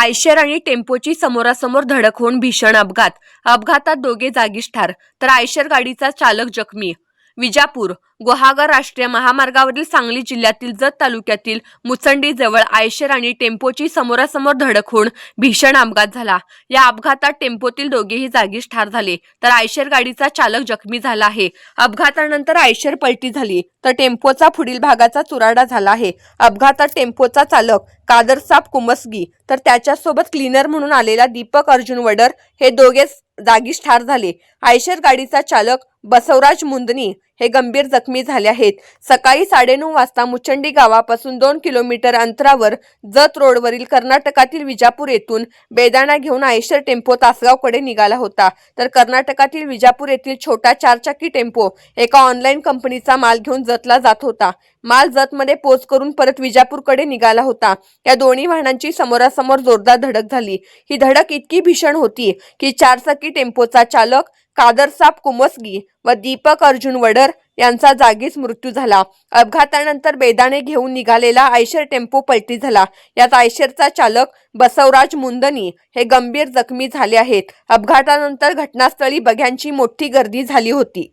Eicher आणि टेम्पोची समोरासमोर धडक होऊन भीषण अपघात. अपघातात दोघे जागीच ठार. तर आयशर गाडीचा चालक जखमी. विजापूर गुहागर राष्ट्रीय महामार्गावरील सांगली जिल्ह्यातील जत तालुक्यातील मुचंडीजवळ आयशर आणि टेम्पोची समोरासमोर धडक होऊन भीषण अपघात झाला. या अपघातात टेम्पोतील दोघेही जागीच ठार झाले. तर आयशर गाडीचा चालक जखमी झाला आहे. अपघातानंतर आयशर पलटी झाली. तर टेम्पोचा पुढील भागाचा चुराडा झाला आहे. अपघातात टेम्पोचा चालक कादरसाप कुमसगी तर त्याच्यासोबत क्लीनर म्हणून आलेला दीपक अर्जुन वडर हे दोघेच जागीच ठार झाले. आयशर गाडीचा चालक बसवराज मुंदनी हे गंभीर जखमी झाले आहेत. सकाळी साडेनऊ वाजता मुचंडी गावापासून दोन किलोमीटर अंतरावर जत रोडवरील कर्नाटकातील विजापूर येथून बेदाणा घेऊन आयशर टेम्पो तासगावकडे निघाला होता. तर कर्नाटकातील विजापूर येथील छोटा चारचाकी टेम्पो एका ऑनलाईन कंपनीचा माल घेऊन जतला जात होता. माल जतमध्ये पोच करून परत विजापूरकडे निघाला होता. या दोन्ही वाहनांची समोरासमोर जोरदार धडक झाली. ही धडक इतकी भीषण होती की चारचाकी टेम्पोचा चालक कादरसाब कुमसगी व दीपक अर्जुन वडर यांचा जागीच मृत्यू झाला. अपघातानंतर बेदाणे घेऊन निघालेला आयशर टेम्पो पलटी झाला. यात आयशरचा चालक बसवराज मुंदनी हे गंभीर जखमी झाले आहेत. अपघातानंतर घटनास्थळी बघ्यांची मोठी गर्दी झाली होती.